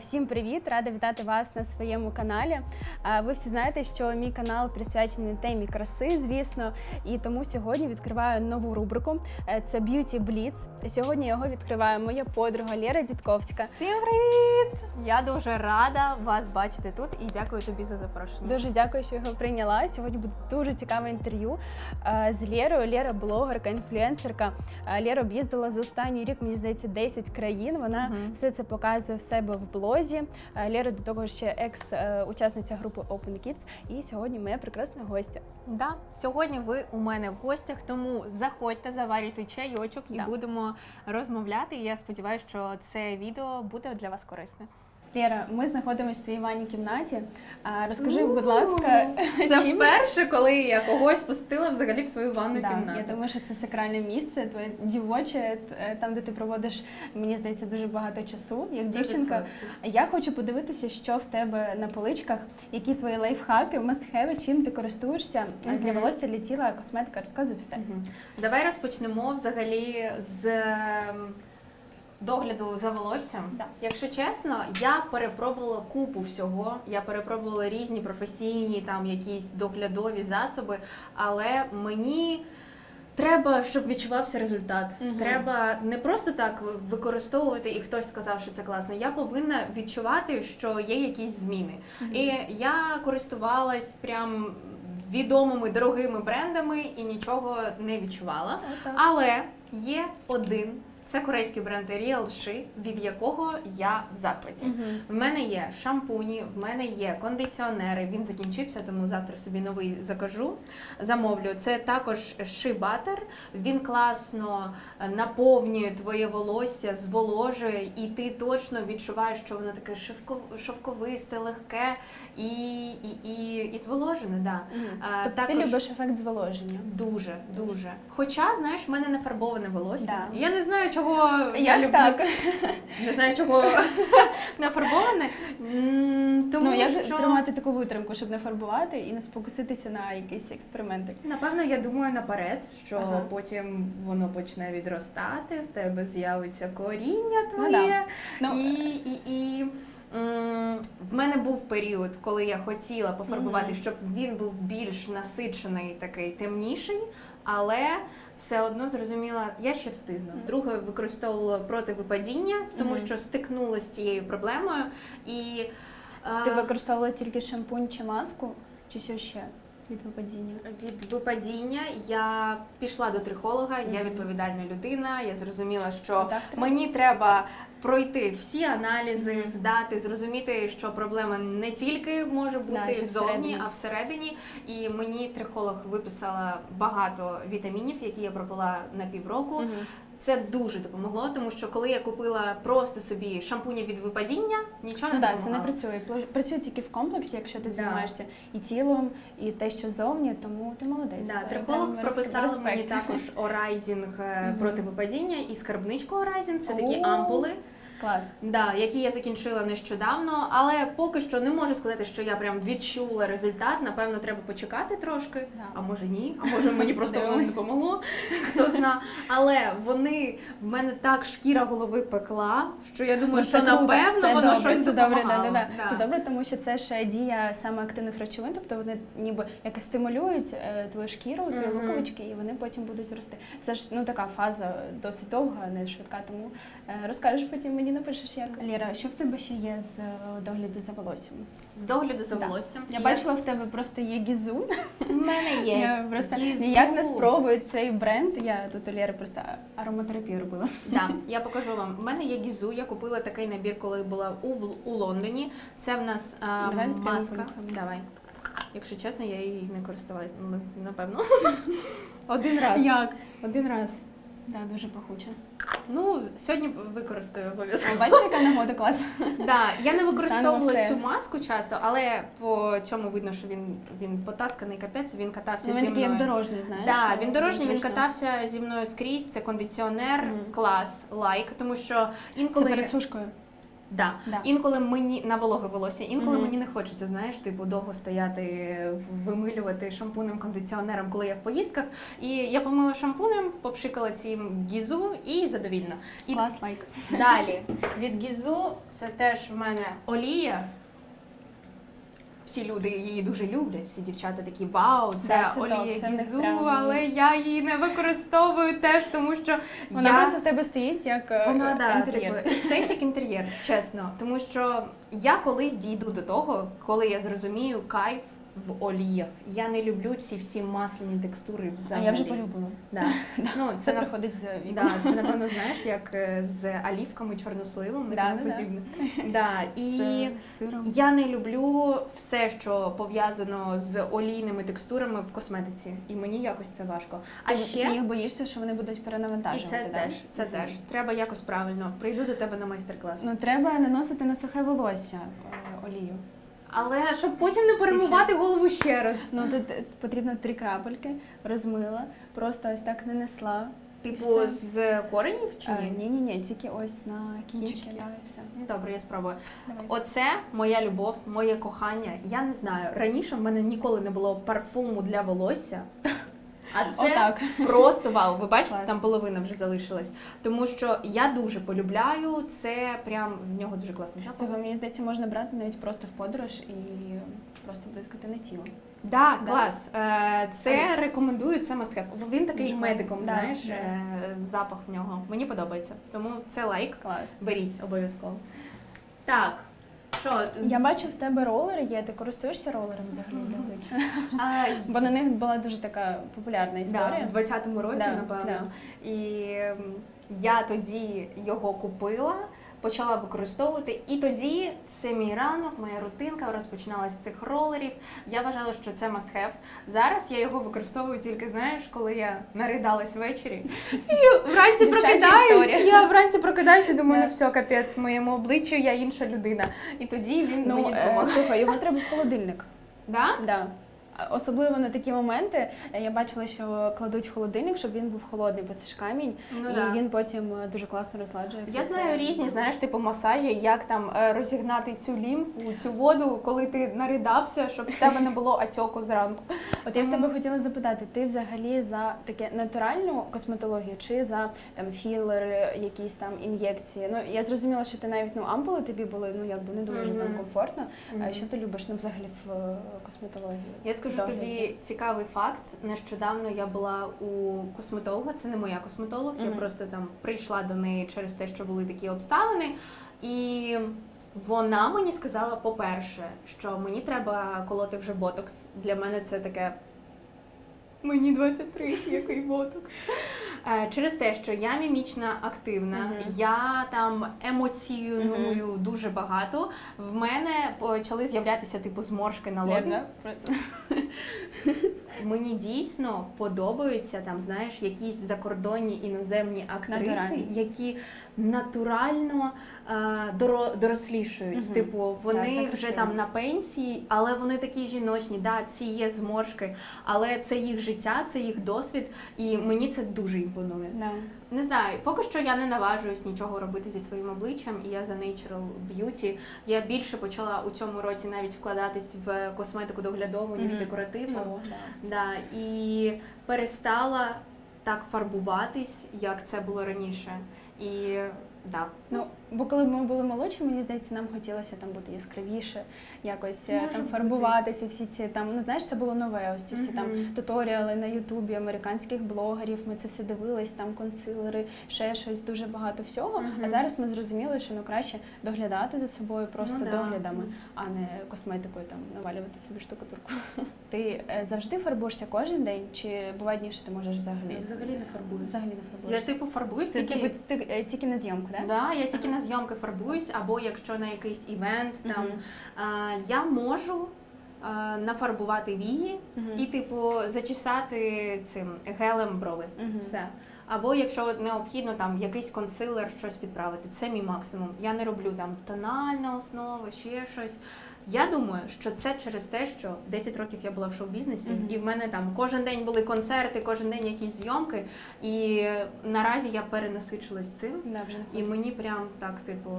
Всім привіт! Рада вітати вас на своєму каналі. Ви всі знаєте, що мій канал присвячений темі краси, звісно, і тому сьогодні відкриваю нову рубрику. Е, Це Beauty Blitz. Сьогодні його відкриває моя подруга Лера Дідковська. Всім привіт! Я дуже рада вас бачити тут і дякую тобі за запрошення. Дуже дякую, що його прийняла. Сьогодні буде дуже цікаве інтерв'ю з Лєрою. Лєра блогерка, інфлюенсерка. Лєра об'їздила за останній рік, мені здається, 10 країн. Вона Мгм. все це показує в себе в блозі. Е, Лера до того ще екс-учасниця групи Open Kids. І сьогодні моя прекрасна гостя. Да, сьогодні ви у мене в гостях, тому заходьте, заварюйте чайочок і Да. будемо розмовляти. І я сподіваюся, що це відео буде для вас корисне. Лєра, ми знаходимося в твоїй ванній кімнаті. А, Розкажи, будь ласка, Це чим- вперше, коли я когось пустила взагалі в свою ванну Да, кімнату. Я думаю, що це сакральне місце, твоє дівоче, там, де ти проводиш, мені здається, дуже багато часу, як дівчинка. 100%. Я хочу подивитися, що в тебе на поличках, які твої лайфхаки, мастхеви, чим ти користуєшся Мгм. для волосся, для тіла, косметика, розказуй все. Мгм. Давай розпочнемо взагалі з ем, догляду за волоссям. Да. Якщо чесно, я перепробувала купу всього. Я перепробувала різні професійні там якісь доглядові засоби, але мені. Треба, щоб відчувався результат. Мгм. Треба не просто так використовувати, і хтось сказав, що це класно. Я повинна відчувати, що є якісь зміни. І я користувалась прям відомими дорогими брендами і нічого не відчувала. Отак. Але є один. Це корейський бренд Real She, від якого я в захваті. Мгм. В мене є шампуні, в мене є кондиціонери. Він закінчився, тому завтра собі новий закажу. Замовлю. Це також Butter. Він класно е, наповнює твоє волосся, зволожує, і ти точно відчуваєш, що воно таке шовковисте, легке і, і, і, і зволожене. Да. Мгм. А, Тобто ти любиш ефект зволоження. Дуже, дуже. Хоча, знаєш, в мене не фарбоване волосся. Да. Я не знаю, чого я люблю. так? Не знаю, чого не фарбоване. М, Тому ну, як що тримати таку витримку, щоб не фарбувати і не спокуситися на якісь експерименти. напевно я думаю наперед, що Ага. потім воно почне відростати, в тебе з'явиться коріння Ну, твоє. да. Ну, і, і, і м, в мене був період, коли я хотіла пофарбувати, щоб він був більш насичений, такий темніший, але все одно зрозуміла, я ще встигну. Друге використовувала проти випадіння, тому що стикнулася з цією проблемою. І е, Ти використовувала тільки шампунь чи маску, чи що ще від випадіння? від випадіння я пішла до трихолога, я відповідальна людина. Я зрозуміла, що. Мені треба пройти всі аналізи, здати, зрозуміти, що проблема не тільки може бути ззовні, а всередині. І мені трихолог виписала багато вітамінів, які я пропила на півроку. Це дуже допомогло, тому що коли я купила просто собі шампуні від випадіння, нічого Ну не так, це не працює. Працює тільки в комплексі, якщо ти Да. займаєшся і тілом, і те, що зовні, тому ти молодець. Да, Е, трихолог прописав мені також орайзінг е, проти випадіння і скарбничку орайзінг. Це такі ампули. Клас. Да, які я закінчила нещодавно, але поки що не можу сказати, що я прям відчула результат. Напевно, треба почекати трошки. Да. А може ні, а може мені просто воно не допомогло. Хто зна. Але вони в мене так шкіра голови пекла, що я думаю, Ну, що круто, напевно це воно добре, щось це добре, да, да, да. Да. Це добре, тому що це ж дія саме активних речовин, тобто вони ніби якось стимулюють е, твою шкіру, твої Мгм. луковички, і вони потім будуть рости. Це ж ну така фаза досить довга, не швидка. Тому е, розкажеш потім мені напишеш як. Ліра, що в тебе ще є з е, догляду за волоссям? З догляду за Да. волоссям. Я бачила в тебе просто є гізу. У мене є. Я просто Гізу. ніяк не спробую цей бренд. Я тут у Лєри просто ароматерапію робила. Да, я покажу вам. У мене є гізу. Я купила такий набір, коли була у, у Лондоні. Це в нас а, Давай маска. Давай. Якщо чесно, я її не користувалась, ну, напевно. Один раз. Як? Один раз. Да, дуже пахуче. Ну, сьогодні використаю обов'язково. О, Бачиш, яка нагода класна. Да, я не використовувала цю маску часто, але по цьому видно, що він, він потасканий капець, він катався Ну, зі він мною. як дорожній, знаєш. Да, він дорожній, він катався зі мною скрізь. Це кондиціонер, mm. клас, лайк, тому що Це інколи перед сушкою. Да. Да. Інколи мені на вологе волосся, інколи Мгм. мені не хочеться, знаєш, типу довго стояти, вимилювати шампунем, кондиціонером, коли я в поїздках. І я помила шампунем, попшикала цим гізу і задовільна. І Клас, лайк. далі від гізу це теж в мене олія. Всі люди її дуже люблять, всі дівчата такі вау, це, Да, це олія це гізу, але я її не використовую теж, тому що Вона я... просто в тебе стоїть як е, Вона да, інтер'єр. типу, як інтер'єр, чесно. Тому що я колись дійду до того, коли я зрозумію кайф в оліях. Я не люблю ці всі масляні текстури А взагалі. я вже полюбила. Да. Ну, Це це, на- приходить з віком. да, це напевно, знаєш, як е, з олівками, чорносливом і Да, тому да, да. подібне. Да. І сиром. я не люблю все, що пов'язано з олійними текстурами в косметиці. І мені якось це важко. А ти, ще ти їх боїшся, що вони будуть і перенавантажувати. це да? теж, це Мгм. теж. Треба якось правильно. Прийду до тебе на майстер-клас. Ну треба наносити на сухе волосся е, олію. Але щоб потім не перемивати голову ще раз. Ну тут е, потрібно три крапельки, розмила, просто ось так нанесла. Типу Все. з коренів чи ні? Ні, ні, ні, тільки ось на кінчики, Кінчики. да, і все. Ну, Добре, я спробую. Давай. Оце моя любов, моє кохання. Я не знаю. Раніше в мене ніколи не було парфуму для волосся. А це Отак. просто вау. Ви бачите, Клас. там половина вже залишилась. Тому що я дуже полюбляю. Це прям в нього дуже класний запах. Цього мені здається можна брати навіть просто в подорож і просто бризкати на тіло. Да, Да. клас. Е, Це рекомендую, це must have. Він такий Дуже медиком, класно. Да, знаєш, да. е, запах в нього. Мені подобається. Тому це лайк. Клас. Беріть обов'язково. Так. Що, Я бачу, в тебе ролери є. Ти користуєшся ролером взагалі для обличчя? а, Бо на них була дуже така популярна да, історія. в 20-му році, Да, напевно. І ем, я тоді його купила, почала використовувати. І тоді це мій ранок, моя рутинка розпочиналась з цих ролерів. Я вважала, що це must have. Зараз я його використовую тільки, знаєш, коли я наридалась ввечері. І вранці Дівчача прокидаюсь. Я вранці прокидаюсь і думаю, ну все, капець, моєму обличчю я інша людина. І тоді він Ну, мені е, допомагає. слухай, його треба в холодильник. Да? Да. Особливо на такі моменти е, я бачила, що кладуть в холодильник, щоб він був холодний, бо це ж камінь, Ну, і да. він потім е, дуже класно розладжується. Я Це- знаю різні, знаєш, типу масажі, як там е, розігнати цю лімфу, цю воду, коли ти наридався, щоб в тебе не було атьоку зранку. От я в тебе хотіла запитати, ти взагалі за таке натуральну косметологію чи за там філери, якісь там ін'єкції? Ну я зрозуміла, що ти навіть ну ампули тобі були ну якби не дуже Мгм. там комфортно. А Мгм. що ти любиш ну, взагалі в косметології? Я скажу Догляді. тобі цікавий факт. Нещодавно я була у косметолога. Це не моя косметолог. Я просто там прийшла до неї через те, що були такі обставини. І вона мені сказала, по-перше, що мені треба колоти вже ботокс. Для мене це таке. Мені 23, який ботокс. Е, Через те, що я мімічна активна, Мгм. я там емоціоную дуже багато. В мене почали з'являтися типу зморшки на лобі. Мені дійсно подобаються там, знаєш, якісь закордонні іноземні актриси, які натурально е, дорослішують. Мгм. Типу, вони це вже там на пенсії, але вони такі жіночні. Да, ці є зморшки, але це їх життя, це їх досвід, і мені це дуже імпонує. Да. Не знаю, поки що я не наважуюсь нічого робити зі своїм обличчям, і я за natural beauty. Я більше почала у цьому році навіть вкладатись в косметику доглядову, ніж Мгм. декоративну. Чого? Да. Да, і перестала так фарбуватись, як це було раніше. І да. Ну, бо коли ми були молодші, мені здається, нам хотілося там бути яскравіше, якось е, Може там бути. фарбуватися, всі ці там, ну знаєш, це було нове. Ось ці всі там туторіали на Ютубі американських блогерів. Ми це все дивились, там консилери, ще щось, дуже багато всього. Мгм. А зараз ми зрозуміли, що ну краще доглядати за собою просто Ну да. доглядами, а не косметикою там навалювати собі штукатурку. Ти е, завжди фарбуєшся кожен день, чи буває дні, що ти можеш взагалі? Я взагалі не фарбуюсь. Взагалі не Я типу фарбуюсь Ти, тільки. типу, ти, е, тільки на зйомку, так? Да, я тільки на зйомки фарбуюсь, або якщо на якийсь івент там а, я можу нафарбувати вії Мгм. і, типу, зачесати цим гелем брови. Мгм. Все. Або якщо необхідно там якийсь консилер, щось підправити. Це мій максимум. Я не роблю там тональна основа, ще щось. Я думаю, що це через те, що 10 років я була в шоу-бізнесі, Мгм. і в мене там кожен день були концерти, кожен день якісь зйомки. І наразі я перенасичилась цим. Да, вже І мені прям так, типу,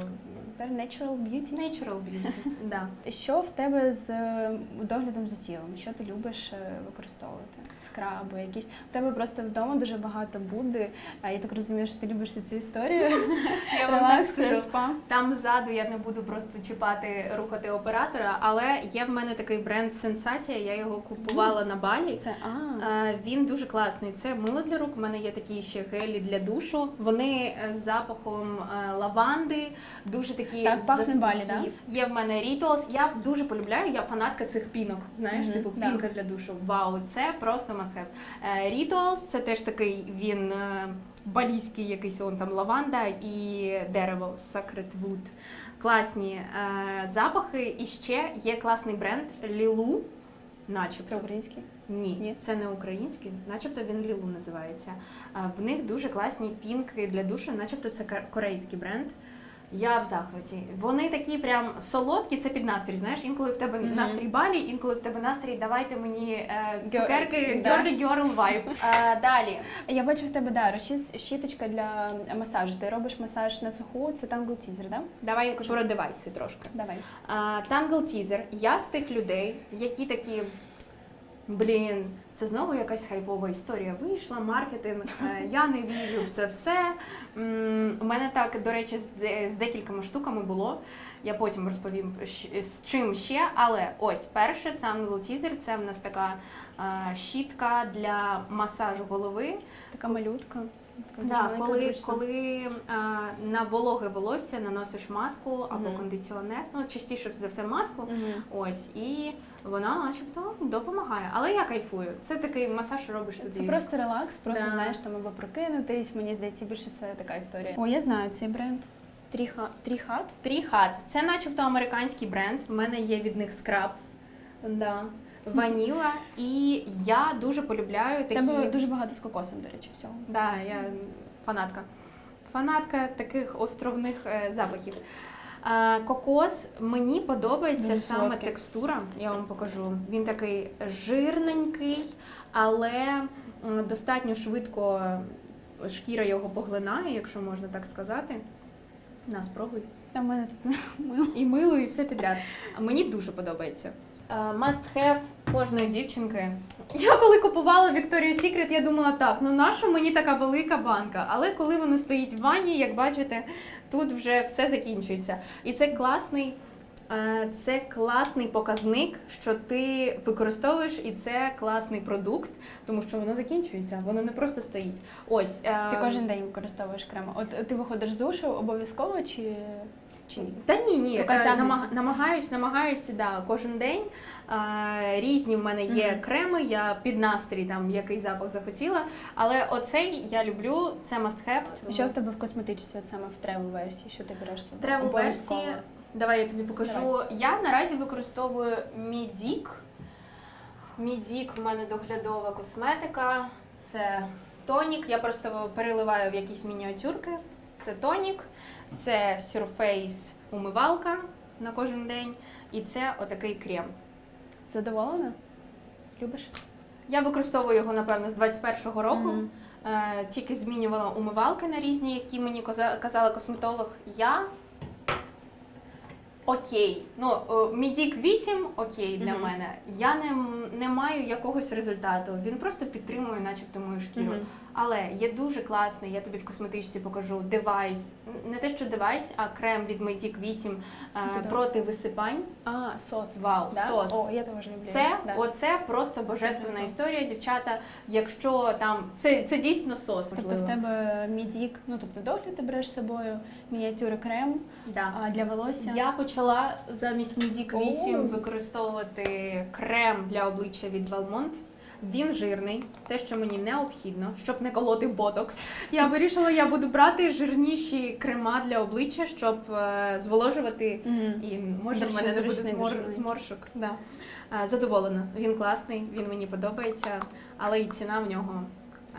тепер Natural Beauty. Natural beauty. да. Що в тебе з е, доглядом за тілом? Що ти любиш е, використовувати? Скраби, якісь в тебе просто вдома дуже багато буде. А я так розумію, що ти любиш цю історію. Я вам так скажу. Там ззаду я не буду просто чіпати, рухати оператора, але є в мене такий бренд Сенсатія, я його купувала на балі. Це а. Е, Він дуже класний. Це мило для рук. У мене є такі ще гелі для душу. Вони е, з запахом е, лаванди, дуже такі Так, пахне Балі, да? Є в мене Rituals. Я дуже полюбляю. Я фанатка цих пінок. Знаєш, Мгм, типу да. пінка для душу. Вау, це просто have. Е, це теж такий він. Балійський якийсь он там лаванда і дерево Sacred Wood. Класні е, запахи. І ще є класний бренд Лілу, начебто. Це український. Ні, Ні? це не український, начебто він Лілу називається. Е, В них дуже класні пінки для душу, начебто це ка- корейський бренд. Я в захваті. Вони такі прям солодкі, це під настрій. Знаєш, інколи в тебе Мгм. настрій балі, інколи в тебе настрій давайте мені е, цукерки, girly girl vibe. Е, далі. Я бачу в тебе да, щіточка для масажу. Ти робиш масаж на суху, це Tangle Teaser, да? Давай Кажи. про девайси трошки. Давай. А, Tangle Teaser. Я з тих людей, які такі. Блін, це знову якась хайпова історія. Вийшла, маркетинг. е, Я не вірю в це все. У мене так, до речі, з, де- з декількома штуками було. Я потім розповім з чим ще. Але ось перше, це Angle Teaser. Це в нас така е, щітка для масажу голови. Така малютка. Така Да, коли, коли а, на вологе волосся наносиш маску або Мгм. кондиціонер, ну частіше за все маску. Мгм. Ось, і вона начебто допомагає. Але я кайфую. Це такий масаж робиш собі. Це просто релакс, просто Да. знаєш там або прокинутись. Мені здається, більше це така історія. О, я знаю цей бренд. Тріха Тріхат. Тріхат. Це начебто американський бренд. В мене є від них скраб. Да. Ваніла. І я дуже полюбляю такі. Тебе дуже багато з кокосом, до речі, всього. Да, я фанатка. Фанатка таких островних е, запахів. Е, кокос мені подобається Дуже саме солодкий. текстура. Я вам покажу. Він такий жирненький, але достатньо швидко шкіра його поглинає, якщо можна так сказати. На, спробуй. Та в мене тут мило. І мило, і все підряд. А Мені дуже подобається. Uh, Must have кожної дівчинки. Я коли купувала Victoria's Secret, я думала, так, ну нащо мені така велика банка? Але коли воно стоїть в ванні, як бачите, тут вже все закінчується. І це класний. Е, Це класний показник, що ти використовуєш, і це класний продукт, тому що воно закінчується, воно не просто стоїть. Ось е, Ти кожен день використовуєш крем. От ти виходиш з душу обов'язково чи, чи ні? Та ні, ні. Е, намаг- намагаюсь, намагаюсь, да, кожен день. Різні в мене є Мгм. креми, я під настрій там який запах захотіла. Але оцей я люблю, це must have. Що в тебе в косметичці от саме в тревел версії? Що ти береш? В тревел версії. Давай я тобі покажу. Я наразі використовую Мідік. Мідік в мене доглядова косметика. Це тонік. Я просто переливаю в якісь мініатюрки. Це тонік, це Surface умивалка на кожен день. І це отакий крем. Задоволена? Любиш? Я використовую його, напевно, з 21-го року. Мгм. Е, тільки змінювала умивалки на різні, які мені каза- казала косметолог. Я окей. Ну, е, Мідік 8 окей для Мгм. мене. Я не, не маю якогось результату. Він просто підтримує, начебто, мою шкіру. Мгм. Але є дуже класний, я тобі в косметичці покажу девайс. Не те, що девайс, а крем від Медік 8 е, проти висипань. А, сос. Вау, Да? сос. О, я теж люблю. Це да. оце просто божественна історія, дівчата. Якщо там це, це дійсно сос. Тобто в тебе мідік, ну тобто догляд ти береш з собою, мініатюри крем Да. а для волосся. Я почала замість Мідік 8 О. використовувати крем для обличчя від Valmont. Він жирний, те, що мені необхідно, щоб не колоти ботокс. Я вирішила, я буду брати жирніші крема для обличчя, щоб е, зволожувати Мгм. і може в мене не буде зручний змор... зморшок. Да. Е, Задоволена. Він класний, він мені подобається, але і ціна в нього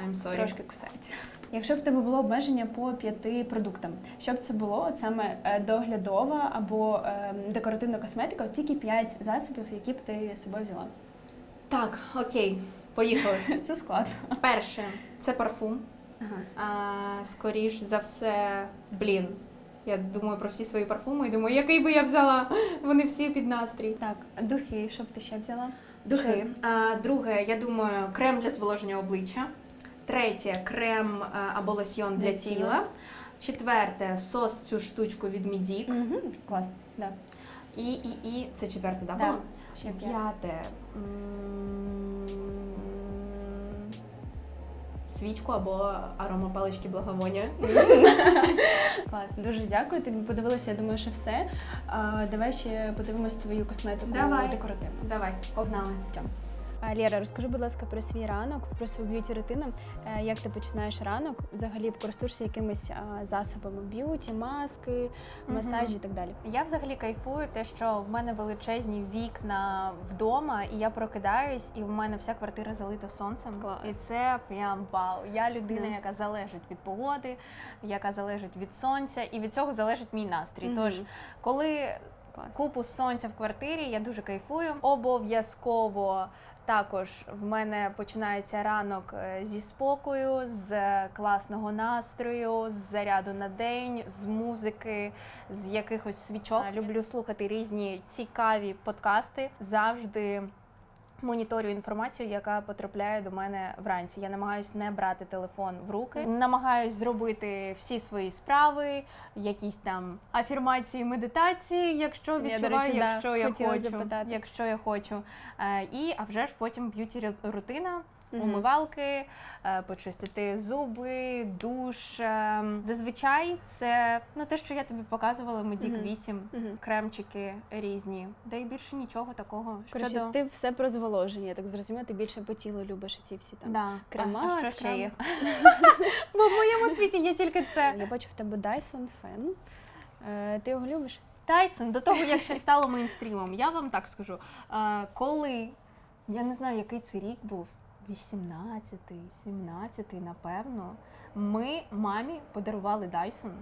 I'm sorry. Трошки кусається. Якщо в тебе було обмеження по п'яти продуктам, що б це було? От саме е, доглядова або е, декоративна косметика, от тільки п'ять засобів, які б ти з собою взяла. Так, окей, поїхали. Це складно. Перше, це парфум. Ага. А, скоріш за все, блін. Я думаю про всі свої парфуми і думаю, який би я взяла. Вони всі під настрій. Так, духи, що б ти ще взяла? Духи. А, друге, я думаю, крем для зволоження обличчя. Третє крем або лосьйон для, Для тіла. тіла. Четверте сос цю штучку від Мідік. Угу. Клас, да. І, і, і це четверте, да, Да. Ще. П'яте. Свічку або аромапалички благовоння. Клас, дуже дякую. Тобі подивилася, я думаю, що все. А, давай ще подивимось твою косметику Давай. декоративну. Давай, погнали. А, Лєра, розкажи, будь ласка, про свій ранок, про свою б'юті рутину. Е, Як ти починаєш ранок? Взагалі користуєшся якимись засобами б'юті, маски, масажі і так далі. Я взагалі кайфую, те, що в мене величезні вікна вдома, і я прокидаюсь, і в мене вся квартира залита сонцем. І це прям вау. Я людина, Да. яка залежить від погоди, яка залежить від сонця, і від цього залежить мій настрій. Тож, коли купу сонця в квартирі, я дуже кайфую. Обов'язково. Також в мене починається ранок е, зі спокою, з класного настрою, з заряду на день, з музики, з якихось свічок. Люблю слухати різні цікаві подкасти. Завжди моніторю інформацію, яка потрапляє до мене вранці. Я намагаюся не брати телефон в руки, намагаюсь зробити всі свої справи, якісь там афірмації, медитації, якщо Я, відчуваю, речі, да, якщо я хочу, якщо я хочу. І а вже ж потім б'юті рутина. Умивалки, е, почистити зуби, душ. Е, Зазвичай це ну те, що я тобі показувала, Медік Мгм. 8, Мгм. кремчики різні. Та й більше нічого такого. Коротше, Щодо ти все про зволоження, так зрозуміла, ти більше по тілу любиш ці всі там. да. крема, а, а що ще є? Бо в моєму світі є тільки це. Я бачу в тебе Dyson Fan. Е, ти його любиш? Тайсон до того, як ще стало мейнстрімом, я вам так скажу. Е, коли я не знаю, який це рік був, 18-й, 17-й, напевно, ми мамі подарували Dyson.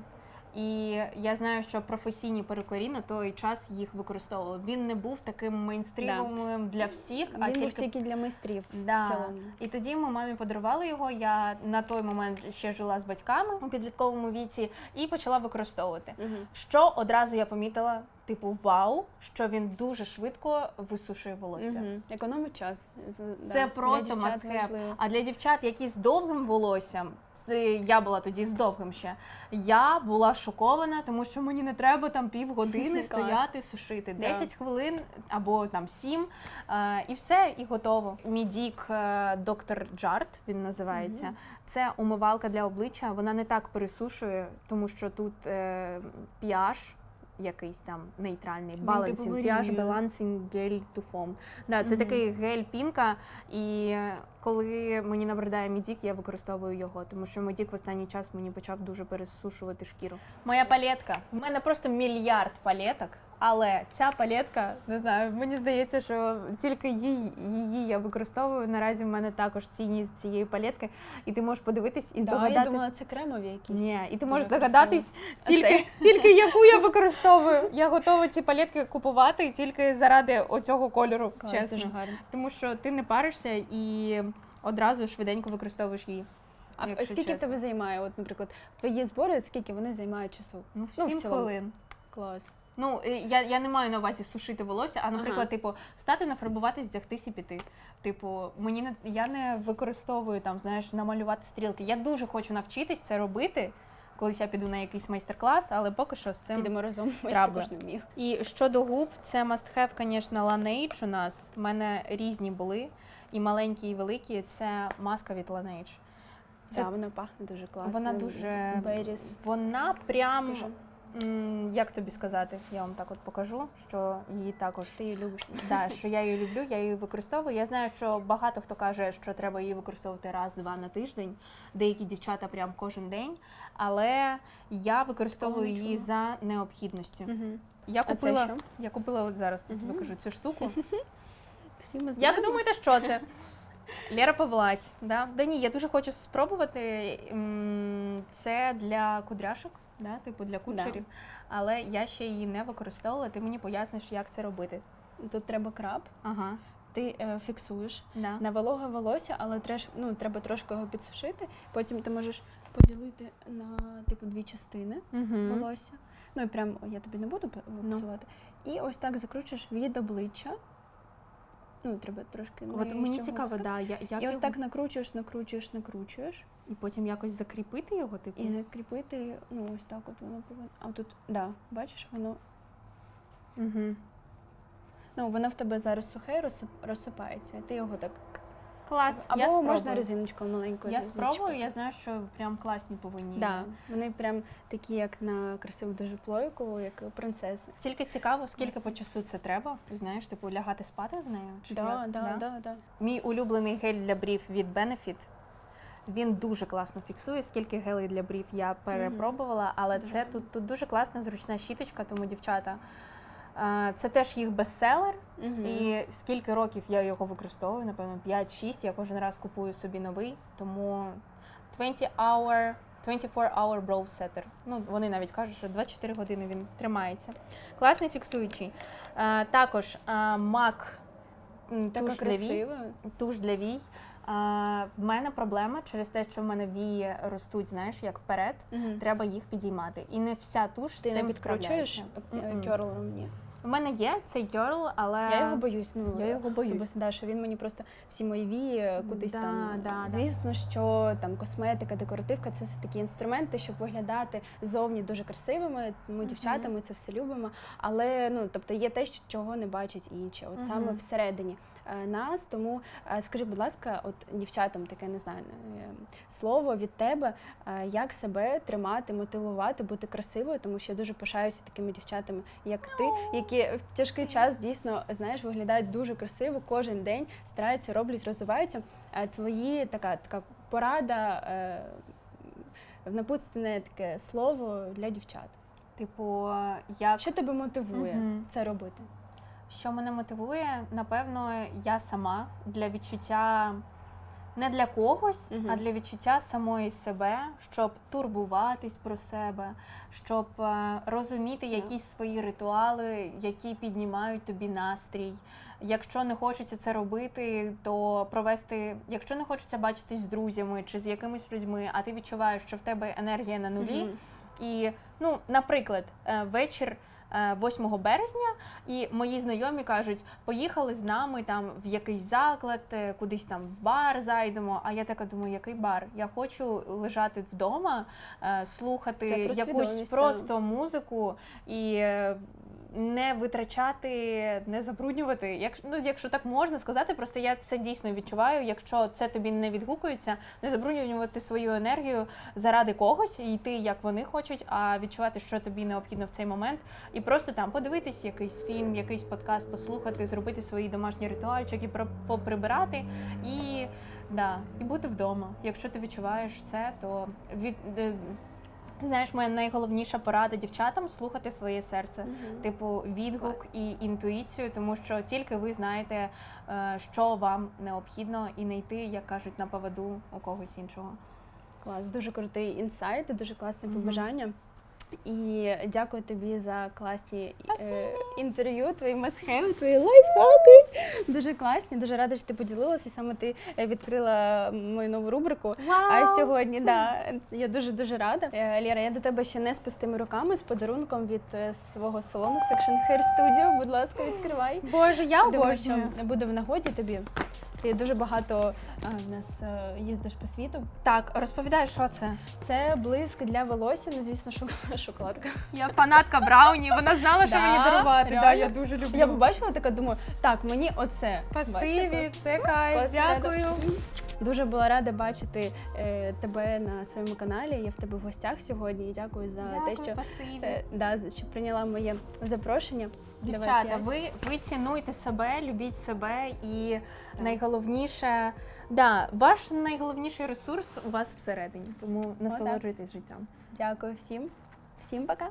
І я знаю, що професійні перукарі на той час їх використовували. Він не був таким мейнстрімовим для всіх, а Він був тільки тільки для майстрів Да. в цілому. І тоді ми мамі подарували його. Я на той момент ще жила з батьками у підлітковому віці і почала використовувати. Мгм. Що одразу я помітила, типу, вау, що він дуже швидко висушує волосся. Мгм. Економить час. Це да. просто важливо. А для дівчат, які з довгим волоссям, я була тоді з довгим ще. Я була шокована, тому що мені не треба там півгодини стояти, сушити. Да. 10 хвилин або там 7, е, і все, і готово. Мідік е, доктор Джарт він називається. Це умивалка для обличчя. Вона не так пересушує, тому що тут е, pH якийсь там нейтральний. типу Balancing, pH гель balancing gel to foam. Да, це Мгм. такий гель-пінка. І коли мені набридає мідік, я використовую його, тому що медік в останній час мені почав дуже пересушувати шкіру. Моя палетка. В мене просто мільярд палеток. Але ця палетка, не знаю, мені здається, що тільки її, її я використовую. Наразі в мене також цінність цієї палетки, і ти можеш подивитись і Да, я думала, це кремові якісь. Ні, і ти можеш здогадатись тільки, тільки яку я використовую. Я готова ці палетки купувати тільки заради оцього кольору, Клас, чесно. дуже гарно. Тому що ти не паришся і одразу швиденько використовуєш її. А якщо скільки в тебе займає? От, наприклад, твої збори, скільки вони займають часу? Ну, в Ну, в 7 цілому. хвилин. Клас. Ну, я, я не маю на увазі сушити волосся, а, наприклад, Ага. типу, встати, нафарбуватись, вдягтись і піти. Типу, мені не я не використовую там, знаєш, намалювати стрілки. Я дуже хочу навчитись це робити. Колись я піду на якийсь майстер-клас, але поки що з цим Підемо разом. Трабли. не. І щодо губ, це must have, звісно, Laneige у нас. У мене різні були. І маленькі, і великі. Це маска від Laneige. Це- Да, вона пахне дуже класно. Вона дуже Беріс. Вона прям, Дуже. М, як тобі сказати, я вам так от покажу, що її також. Ти її любиш. Да, що я її люблю, я її використовую. Я знаю, що багато хто каже, що треба її використовувати раз-два на тиждень. Деякі дівчата прям кожен день. Але я використовую Такого не її чула. за необхідністю. Угу. Я це купила, що? я купила от зараз тут Мгм. покажу цю штуку. Всі ми Як думаєте, що це? Лера Павлась. Да? да ні, я дуже хочу спробувати. М, Це для кудряшок, да? типу для кучерів. Але я ще її не використовувала. Ти мені поясниш, як це робити. Тут треба краб, Ага. ти е, фіксуєш Да. на вологе волосся, але треш, ну, треба трошки його підсушити. Потім ти можеш поділити на типу дві частини Угу. волосся. Ну і прям я тобі не буду п- Ну. І ось так закручуєш від обличчя. Ну, треба трошки. От мені цікаво, да, я, як І ось його- так накручуєш, накручуєш, накручуєш. і потім якось закріпити його, типу. І закріпити, ну ось так от воно повинно. А тут, да, бачиш, воно. Угу. Ну, воно в тебе зараз сухе розсип- розсипається. Ти його так. Клас, Або я можна спробую. резиночкою маленькою. Я зачепити. спробую, я знаю, що прям класні повинні. Да, вони прям такі, як на красиву дуже плойку, як принцеси. Тільки цікаво, скільки по часу це треба, знаєш, типу лягати спати з нею? Чи Да, як? да, да, да. Мій улюблений гель для брів від Benefit. Він дуже класно фіксує, скільки гелей для брів я перепробувала, але Дуже це тут, тут дуже класна зручна щіточка, тому дівчата. Це теж їх бестселер, Мгм. і скільки років я його використовую, напевно, 5-6, я кожен раз купую собі новий, тому 20 hour, 24 hour brow setter. Ну, вони навіть кажуть, що 24 години він тримається. Класний фіксуючий. Також е, MAC туш для вій. Туш для вій. А, в мене проблема через те, що в мене вії ростуть, знаєш, як вперед. Мгм. Треба їх підіймати. І не вся туш з Ти не цим підкручуєш справляється. е, керлером? Ні. У мене є цей герл, але Я його боюсь. Ну я його боюсь. особисто, да, що він мені просто всі мої вії кудись Да, там. да, да. Звісно, що там косметика, декоративка це все такі інструменти, щоб виглядати зовні дуже красивими. Ми Мгм. дівчата, ми це все любимо. Але ну тобто є те, що чого не бачать інші, от саме всередині е, нас. Тому е, скажи, будь ласка, от дівчатам таке не знаю е, слово від тебе, як себе тримати, мотивувати, бути красивою, тому що я дуже пишаюся такими дівчатами, як ти, які в тяжкий час дійсно знаєш, виглядають дуже красиво кожен день, стараються, роблять, розвиваються. Е, Твої така така порада, е, напутственне таке слово для дівчат. типу, як Що тебе мотивує Мгм. це робити? що мене мотивує, напевно, я сама для відчуття не для когось, Мгм. а для відчуття самої себе, щоб турбуватись про себе, щоб е, розуміти якісь свої ритуали, які піднімають тобі настрій. Якщо не хочеться це робити, то провести, якщо не хочеться бачитись з друзями чи з якимись людьми, а ти відчуваєш, що в тебе енергія на нулі, Мгм. і, ну, наприклад, е, вечір 8 березня, і мої знайомі кажуть, поїхали з нами там в якийсь заклад, е, кудись там в бар зайдемо. А я така думаю, який бар? Я хочу лежати вдома, е, слухати про якусь просто музику і. Е, Не витрачати, не забруднювати. Якщо ну, якщо так можна сказати, просто я це дійсно відчуваю. Якщо це тобі не відгукується, не забруднювати свою енергію заради когось і йти, як вони хочуть, а відчувати, що тобі необхідно в цей момент, і просто там подивитись якийсь фільм, якийсь подкаст, послухати, зробити свої домашні ритуальчики, поприбирати і, да, і бути вдома. Якщо ти відчуваєш це, то від е, знаєш, моя найголовніша порада дівчатам слухати своє серце. угу. Типу відгук Клас. і інтуїцію, тому що тільки ви знаєте, е, що вам необхідно, і не йти, як кажуть, на поводу у когось іншого. Клас, дуже крутий інсайт, дуже класне Мгм. побажання. І дякую тобі за класні е, інтерв'ю, твої масхеви, твої лайфхаки. Дуже класні. Дуже рада, що ти поділилася. І саме ти е, відкрила мою нову рубрику. А сьогодні, да, я дуже дуже рада. Е, Лєра, я до тебе ще не з пустими руками, з подарунком від е, свого салону Section Hair Studio. Будь ласка, відкривай. Боже, я Думаю, що буде в нагоді тобі. Ти дуже багато а, в нас а, їздиш по світу. Так, розповідай, що це. Це блиск для волосся, ну звісно, шок- шоколадка. Я фанатка Брауні, вона знала, що Да, мені дарувати. Да, реально? я дуже люблю. Я побачила, така думаю, так, мені оце. Бачите, це кайф, Клас, дякую. Дуже була рада бачити е, тебе на своєму каналі. Я в тебе в гостях сьогодні. І дякую за Дякую, те, що, е, да, що прийняла моє запрошення. Дівчата, Давай, ви, ви цінуйте себе, любіть себе і найголовніше, да, ваш найголовніший ресурс у вас всередині. Тому насолоджуйтесь життям. Дякую всім. Всім пока.